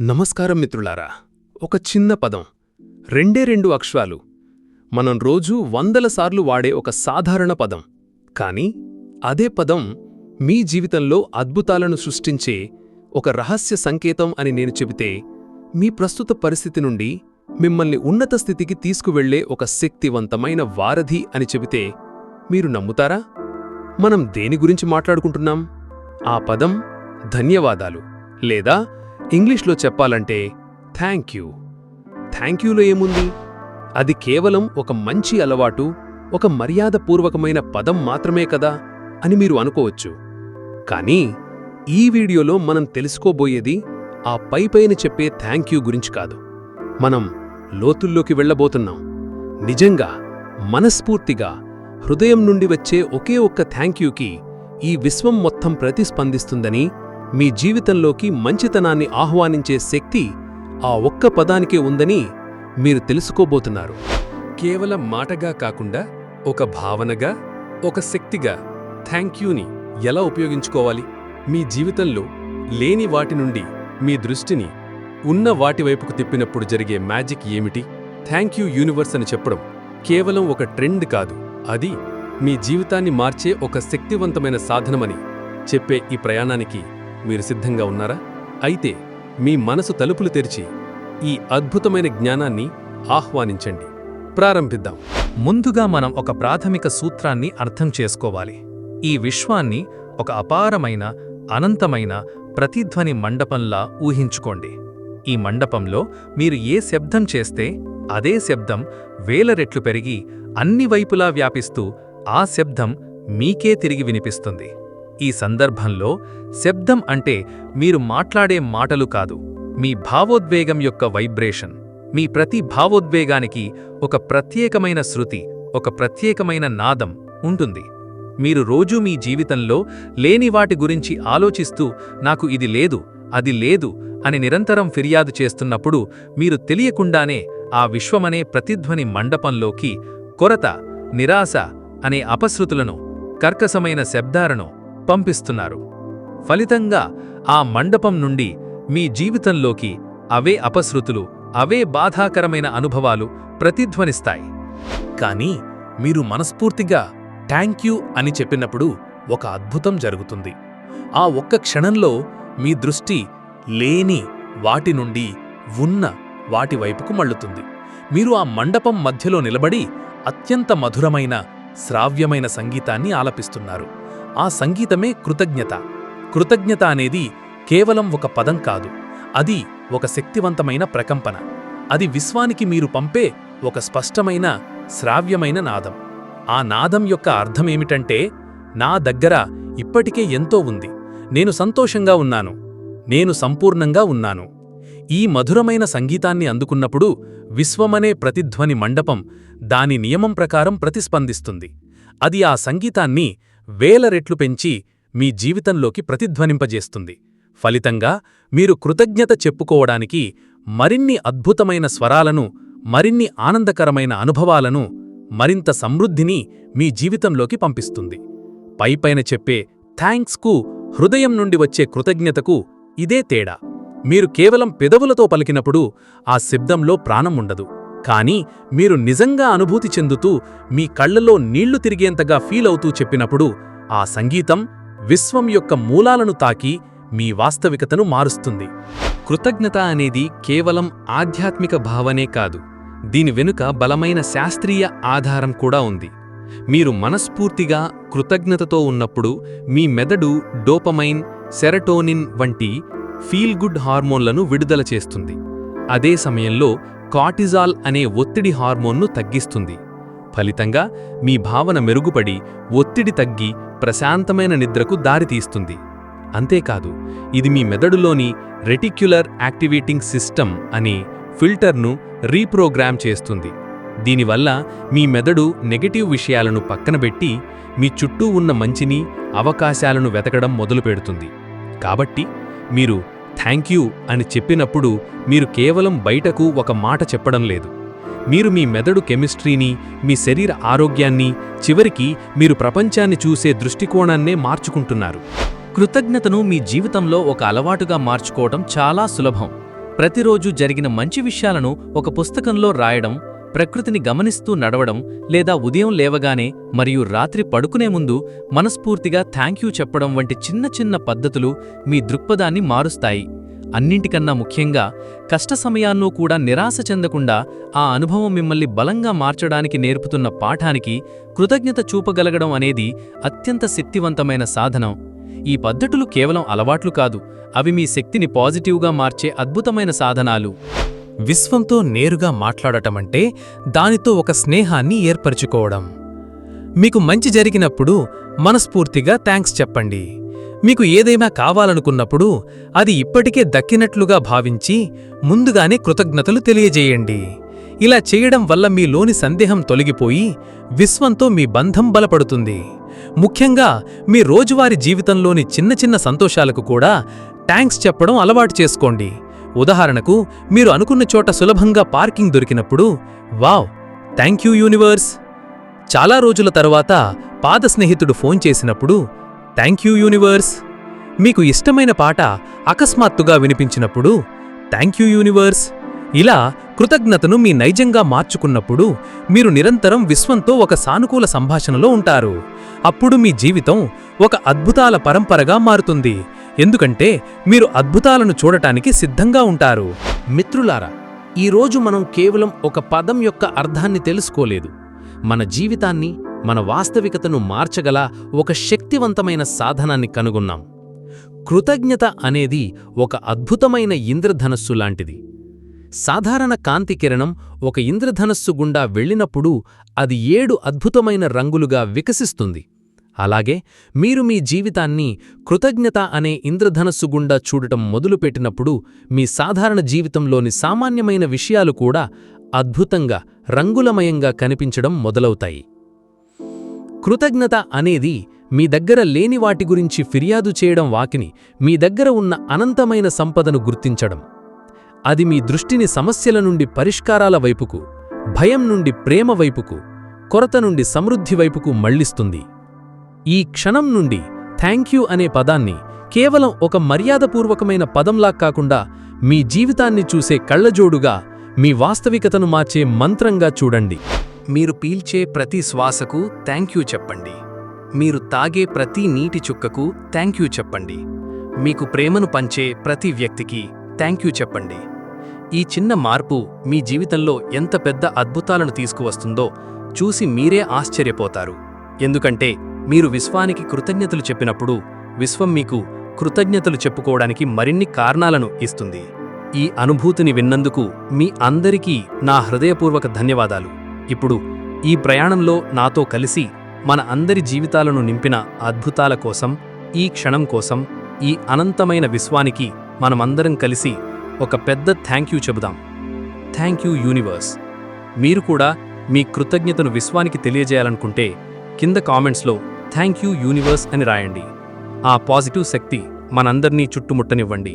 నమస్కారం మిత్రులారా. ఒక చిన్న పదం. రెండే రెండు అక్షరాలు. మనం రోజూ వందల సార్లు వాడే ఒక సాధారణ పదం. కానీ అదే పదం మీ జీవితంలో అద్భుతాలను సృష్టించే ఒక రహస్య సంకేతం అని నేను చెబితే మీ ప్రస్తుత పరిస్థితి నుండి మిమ్మల్ని ఉన్నత స్థితికి తీసుకువెళ్ళే ఒక శక్తివంతమైన వారధి అని చెబితే మీరు నమ్ముతారా? మనం దేని గురించి మాట్లాడుకుంటున్నాం? ఆ పదం ధన్యవాదాలు. లేదా ఇంగ్లీష్లో చెప్పాలంటే థ్యాంక్ యూ. థ్యాంక్ యూలో ఏముంది? అది కేవలం ఒక మంచి అలవాటు ఒక మర్యాదపూర్వకమైన పదం మాత్రమే కదా అని మీరు అనుకోవచ్చు. కానీ ఈ వీడియోలో మనం తెలుసుకోబోయేది ఆ పైపైన చెప్పే థ్యాంక్ యూ గురించి కాదు. మనం లోతుల్లోకి వెళ్ళబోతున్నాం. నిజంగా మనస్ఫూర్తిగా హృదయం నుండి వచ్చే ఒకే ఒక్క థ్యాంక్ యూకి ఈ విశ్వం మొత్తం ప్రతిస్పందిస్తుందని మీ జీవితంలోకి మంచితనాన్ని ఆహ్వానించే శక్తి ఆ ఒక్క పదానికే ఉందని మీరు తెలుసుకోబోతున్నారు. కేవలం మాటగా కాకుండా ఒక భావనగా ఒక శక్తిగా థ్యాంక్ యూని ఎలా ఉపయోగించుకోవాలి? మీ జీవితంలో లేని వాటి నుండి మీ దృష్టిని ఉన్న వాటి వైపుకు తిప్పినప్పుడు జరిగే మ్యాజిక్ ఏమిటి? థ్యాంక్ యూ యూనివర్స్ అని చెప్పడం కేవలం ఒక ట్రెండ్ కాదు. అది మీ జీవితాన్ని మార్చే ఒక శక్తివంతమైన సాధనమని చెప్పే ఈ ప్రయాణానికి మీరు సిద్ధంగా ఉన్నారా? అయితే మీ మనసు తలుపులు తెరిచి ఈ అద్భుతమైన జ్ఞానాన్ని ఆహ్వానించండి. ప్రారంభిద్దాం. ముందుగా మనం ఒక ప్రాథమిక సూత్రాన్ని అర్థం చేసుకోవాలి. ఈ విశ్వాన్ని ఒక అపారమైన అనంతమైన ప్రతిధ్వని మండపంలా ఊహించుకోండి. ఈ మండపంలో మీరు ఏ శబ్దం చేస్తే అదే శబ్దం వేల రెట్లు పెరిగి అన్ని వైపులా వ్యాపిస్తూ ఆ శబ్దం మీకే తిరిగి వినిపిస్తుంది. ఈ సందర్భంలో శబ్దం అంటే మీరు మాట్లాడే మాటలు కాదు మీ భావోద్వేగం యొక్క వైబ్రేషన్. మీ ప్రతి భావోద్వేగానికి ఒక ప్రత్యేకమైన శృతి ఒక ప్రత్యేకమైన నాదం ఉంటుంది. మీరు రోజూ మీ జీవితంలో లేని వాటి గురించి ఆలోచిస్తూ నాకు ఇది లేదు అది లేదు అని నిరంతరం ఫిర్యాదు చేస్తున్నప్పుడు మీరు తెలియకుండానే ఆ విశ్వమనే ప్రతిధ్వని మండపంలోకి కొరత నిరాశ అనే అపశృతులను కర్కసమైన శబ్దాలను పంపిస్తున్నారు. ఫలితంగా ఆ మండపం నుండి మీ జీవితంలోకి అవే అపశృతులు అవే బాధాకరమైన అనుభవాలు ప్రతిధ్వనిస్తాయి. కానీ మీరు మనస్ఫూర్తిగా థ్యాంక్ యూ అని చెప్పినప్పుడు ఒక అద్భుతం జరుగుతుంది. ఆ ఒక్క క్షణంలో మీ దృష్టి లేని వాటి నుండి ఉన్న వాటి వైపుకు మళ్ళుతుంది. మీరు ఆ మండపం మధ్యలో నిలబడి అత్యంత మధురమైన శ్రావ్యమైన సంగీతాన్ని ఆలపిస్తున్నారు. ఆ సంగీతమే కృతజ్ఞత. కృతజ్ఞత అనేది కేవలం ఒక పదం కాదు. అది ఒక శక్తివంతమైన ప్రకంపన. అది విశ్వానికి మీరు పంపే ఒక స్పష్టమైన శ్రావ్యమైన నాదం. ఆ నాదం యొక్క అర్థమేమిటంటే నా దగ్గర ఇప్పటికే ఎంతో ఉంది. నేను సంతోషంగా ఉన్నాను. నేను సంపూర్ణంగా ఉన్నాను. ఈ మధురమైన సంగీతాన్ని అందుకున్నప్పుడు విశ్వమనే ప్రతిధ్వని మండపం దాని నియమం ప్రకారం ప్రతిస్పందిస్తుంది. అది ఆ సంగీతాన్ని వేల రెట్లు పెంచి మీ జీవితంలోకి ప్రతిధ్వనింపజేస్తుంది. ఫలితంగా మీరు కృతజ్ఞత చెప్పుకోవడానికి మరిన్ని అద్భుతమైన స్వరాలను మరిన్ని ఆనందకరమైన అనుభవాలను మరింత సమృద్ధిని మీ జీవితంలోకి పంపిస్తుంది. పైపైన చెప్పే థ్యాంక్స్కు హృదయం నుండి వచ్చే కృతజ్ఞతకు ఇదే తేడా. మీరు కేవలం పెదవులతో పలికినప్పుడు ఆ శబ్దంలో ప్రాణం ఉండదు. కానీ మీరు నిజంగా అనుభూతి చెందుతూ మీ కళ్ళలో నీళ్ళు తిరిగేంతగా ఫీల్ అవుతూ చెప్పినప్పుడు ఆ సంగీతం విశ్వం యొక్క మూలాలను తాకి మీ వాస్తవికతను మారుస్తుంది. కృతజ్ఞత అనేది కేవలం ఆధ్యాత్మిక భావనే కాదు. దీని వెనుక బలమైన శాస్త్రీయ ఆధారం కూడా ఉంది. మీరు మనస్ఫూర్తిగా కృతజ్ఞతతో ఉన్నప్పుడు మీ మెదడు డోపమైన్ సెరటోనిన్ వంటి ఫీల్ గుడ్ హార్మోన్లను విడుదల చేస్తుంది. అదే సమయంలో కార్టిజాల్ అనే ఒత్తిడి హార్మోన్ను తగ్గిస్తుంది. ఫలితంగా మీ భావన మెరుగుపడి ఒత్తిడి తగ్గి ప్రశాంతమైన నిద్రకు దారితీస్తుంది. అంతేకాదు ఇది మీ మెదడులోని రెటిక్యులర్ యాక్టివేటింగ్ సిస్టమ్ అని ఫిల్టర్ను రీప్రోగ్రామ్ చేస్తుంది. దీనివల్ల మీ మెదడు నెగటివ్ విషయాలను పక్కనబెట్టి మీ చుట్టూ ఉన్న మంచిని అవకాశాలను వెతకడం మొదలుపెడుతుంది. కాబట్టి మీరు థ్యాంక్ యూ అని చెప్పినప్పుడు మీరు కేవలం బయటకు ఒక మాట చెప్పడం లేదు. మీరు మీ మెదడు కెమిస్ట్రీని మీ శరీర ఆరోగ్యాన్ని చివరికి మీరు ప్రపంచాన్ని చూసే దృష్టికోణాన్నే మార్చుకుంటున్నారు. కృతజ్ఞతను మీ జీవితంలో ఒక అలవాటుగా మార్చుకోవటం చాలా సులభం. ప్రతిరోజు జరిగిన మంచి విషయాలను ఒక పుస్తకంలో రాయడం ప్రకృతిని గమనిస్తూ నడవడం లేదా ఉదయం లేవగానే మరియు రాత్రి పడుకునే ముందు మనస్ఫూర్తిగా థ్యాంక్ యూ చెప్పడం వంటి చిన్న చిన్న పద్ధతులు మీ దృక్పథాన్ని మారుస్తాయి. అన్నింటికన్నా ముఖ్యంగా కష్ట సమయాల్లో కూడా నిరాశ చెందకుండా ఆ అనుభవం మిమ్మల్ని బలంగా మార్చడానికి నేర్పుతున్న పాఠానికి కృతజ్ఞత చూపగలగడం అనేది అత్యంత శక్తివంతమైన సాధనం. ఈ పద్ధతులు కేవలం అలవాట్లు కాదు అవి మీ శక్తిని పాజిటివ్గా మార్చే అద్భుతమైన సాధనాలు. విశ్వంతో నేరుగా మాట్లాడటమంటే దానితో ఒక స్నేహాన్ని ఏర్పరచుకోవడం. మీకు మంచి జరిగినప్పుడు మనస్ఫూర్తిగా థ్యాంక్స్ చెప్పండి. మీకు ఏదైనా కావాలనుకున్నప్పుడు అది ఇప్పటికే దక్కినట్లుగా భావించి ముందుగానే కృతజ్ఞతలు తెలియజేయండి. ఇలా చేయడం వల్ల మీలోని సందేహం తొలగిపోయి విశ్వంతో మీ బంధం బలపడుతుంది. ముఖ్యంగా మీ రోజువారీ జీవితంలోని చిన్న చిన్న సంతోషాలకు కూడా థ్యాంక్స్ చెప్పడం అలవాటు చేసుకోండి. ఉదాహరణకు మీరు అనుకున్న చోట సులభంగా పార్కింగ్ దొరికినప్పుడు వావ్ థ్యాంక్ యూ యూనివర్స్. చాలా రోజుల తరువాత పాద స్నేహితుడు ఫోన్ చేసినప్పుడు థ్యాంక్ యూ యూనివర్స్. మీకు ఇష్టమైన పాట అకస్మాత్తుగా వినిపించినప్పుడు థ్యాంక్ యూ యూనివర్స్. ఇలా కృతజ్ఞతను మీ నైజంగా మార్చుకున్నప్పుడు మీరు నిరంతరం విశ్వంతో ఒక సానుకూల సంభాషణలో ఉంటారు. అప్పుడు మీ జీవితం ఒక అద్భుతాల పరంపరగా మారుతుంది. ఎందుకంటే మీరు అద్భుతాలను చూడటానికి సిద్ధంగా ఉంటారు. మిత్రులారా ఈరోజు మనం కేవలం ఒక పదం యొక్క అర్థాన్ని తెలుసుకోలేదు. మన జీవితాన్ని మన వాస్తవికతను మార్చగల ఒక శక్తివంతమైన సాధనాన్ని కనుగొన్నాం. కృతజ్ఞత అనేది ఒక అద్భుతమైన ఇంద్రధనస్సు లాంటిది. సాధారణ కాంతి కిరణం ఒక ఇంద్రధనస్సు గుండా వెళ్ళినప్పుడు అది ఏడు అద్భుతమైన రంగులుగా వికసిస్తుంది. అలాగే మీరు మీ జీవితాన్ని కృతజ్ఞత అనే ఇంద్రధనస్సు గుండా చూడటం మొదలుపెట్టినప్పుడు మీ సాధారణ జీవితంలోని సామాన్యమైన విషయాలు కూడా అద్భుతంగా రంగులమయంగా కనిపించడం మొదలవుతాయి. కృతజ్ఞత అనేది మీ దగ్గర లేని వాటి గురించి ఫిర్యాదు చేయడం వాకిని మీ దగ్గర ఉన్న అనంతమైన సంపదను గుర్తించడం. అది మీ దృష్టిని సమస్యల నుండి పరిష్కారాల వైపుకు భయం నుండి ప్రేమ వైపుకు కొరత నుండి సమృద్ధి వైపుకు మళ్ళిస్తుంది ఈ క్షణం నుండి థ్యాంక్ యూ అనే పదాన్ని కేవలం ఒక మర్యాదపూర్వకమైన పదంలా కాకుండా మీ జీవితాన్ని చూసే కళ్ళజోడుగా మీ వాస్తవికతను మార్చే మంత్రంగా చూడండి. మీరు పీల్చే ప్రతి శ్వాసకు థ్యాంక్ యూ చెప్పండి. మీరు తాగే ప్రతి నీటి చుక్కకు థ్యాంక్ యూ చెప్పండి. మీకు ప్రేమను పంచే ప్రతి వ్యక్తికి థ్యాంక్ యూ చెప్పండి. ఈ చిన్న మార్పు మీ జీవితంలో ఎంత పెద్ద అద్భుతాలను తీసుకువస్తుందో చూసి మీరే ఆశ్చర్యపోతారు. ఎందుకంటే మీరు విశ్వానికి కృతజ్ఞతలు చెప్పినప్పుడు విశ్వం మీకు కృతజ్ఞతలు చెప్పుకోవడానికి మరిన్ని కారణాలను ఇస్తుంది. ఈ అనుభూతిని విన్నందుకు మీ అందరికీ నా హృదయపూర్వక ధన్యవాదాలు. ఇప్పుడు ఈ ప్రయాణంలో నాతో కలిసి మన అందరి జీవితాలను నింపిన అద్భుతాల కోసం ఈ క్షణం కోసం ఈ అనంతమైన విశ్వానికి మనమందరం కలిసి ఒక పెద్ద థ్యాంక్ యూ చెబుదాం. Thank you universe. మీరు కూడా మీ కృతజ్ఞతను విశ్వానికి తెలియజేయాలనుకుంటే కింద కామెంట్స్లో థ్యాంక్ యూ యూనివర్స్ అని రాయండి. ఆ పాజిటివ్ శక్తి మనందర్నీ చుట్టుముట్టనివ్వండి.